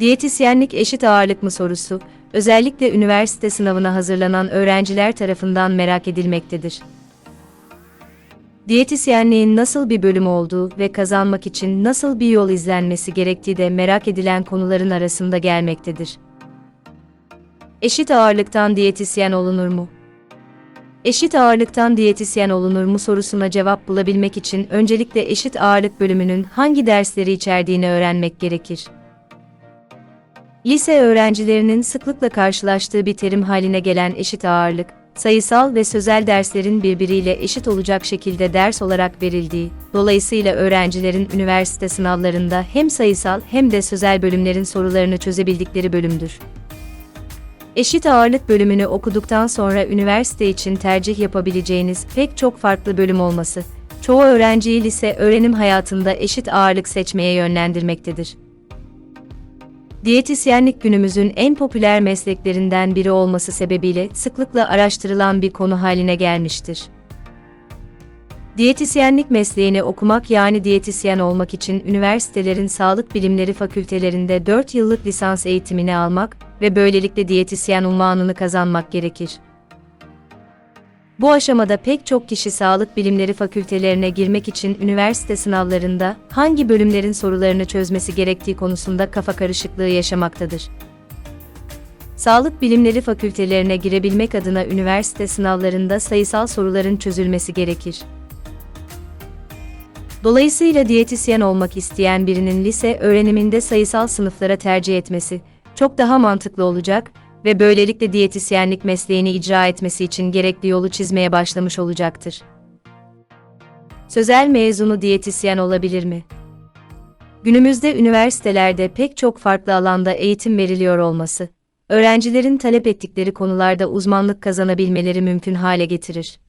Diyetisyenlik eşit ağırlık mı sorusu, özellikle üniversite sınavına hazırlanan öğrenciler tarafından merak edilmektedir. Diyetisyenliğin nasıl bir bölüm olduğu ve kazanmak için nasıl bir yol izlenmesi gerektiği de merak edilen konuların arasında gelmektedir. Eşit ağırlıktan diyetisyen olunur mu? Eşit ağırlıktan diyetisyen olunur mu sorusuna cevap bulabilmek için öncelikle eşit ağırlık bölümünün hangi dersleri içerdiğini öğrenmek gerekir. Lise öğrencilerinin sıklıkla karşılaştığı bir terim haline gelen eşit ağırlık, sayısal ve sözel derslerin birbiriyle eşit olacak şekilde ders olarak verildiği, dolayısıyla öğrencilerin üniversite sınavlarında hem sayısal hem de sözel bölümlerin sorularını çözebildikleri bölümdür. Eşit ağırlık bölümünü okuduktan sonra üniversite için tercih yapabileceğiniz pek çok farklı bölüm olması, çoğu öğrenciyi lise öğrenim hayatında eşit ağırlık seçmeye yönlendirmektedir. Diyetisyenlik günümüzün en popüler mesleklerinden biri olması sebebiyle sıklıkla araştırılan bir konu haline gelmiştir. Diyetisyenlik mesleğini okumak yani diyetisyen olmak için üniversitelerin sağlık bilimleri fakültelerinde 4 yıllık lisans eğitimini almak ve böylelikle diyetisyen unvanını kazanmak gerekir. Bu aşamada pek çok kişi sağlık bilimleri fakültelerine girmek için üniversite sınavlarında hangi bölümlerin sorularını çözmesi gerektiği konusunda kafa karışıklığı yaşamaktadır. Sağlık bilimleri fakültelerine girebilmek adına üniversite sınavlarında sayısal soruların çözülmesi gerekir. Dolayısıyla diyetisyen olmak isteyen birinin lise öğreniminde sayısal sınıflara tercih etmesi çok daha mantıklı olacak ve böylelikle diyetisyenlik mesleğini icra etmesi için gerekli yolu çizmeye başlamış olacaktır. Sözel mezunu diyetisyen olabilir mi? Günümüzde üniversitelerde pek çok farklı alanda eğitim veriliyor olması, öğrencilerin talep ettikleri konularda uzmanlık kazanabilmeleri mümkün hale getirir.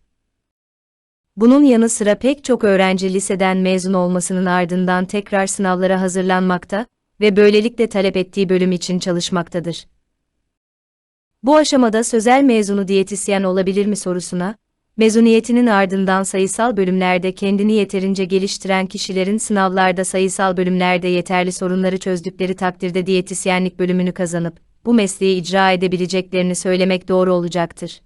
Bunun yanı sıra pek çok öğrenci liseden mezun olmasının ardından tekrar sınavlara hazırlanmakta ve böylelikle talep ettiği bölüm için çalışmaktadır. Bu aşamada sözel mezunu diyetisyen olabilir mi sorusuna, mezuniyetinin ardından sayısal bölümlerde kendini yeterince geliştiren kişilerin sınavlarda sayısal bölümlerde yeterli sorunları çözdükleri takdirde diyetisyenlik bölümünü kazanıp bu mesleği icra edebileceklerini söylemek doğru olacaktır.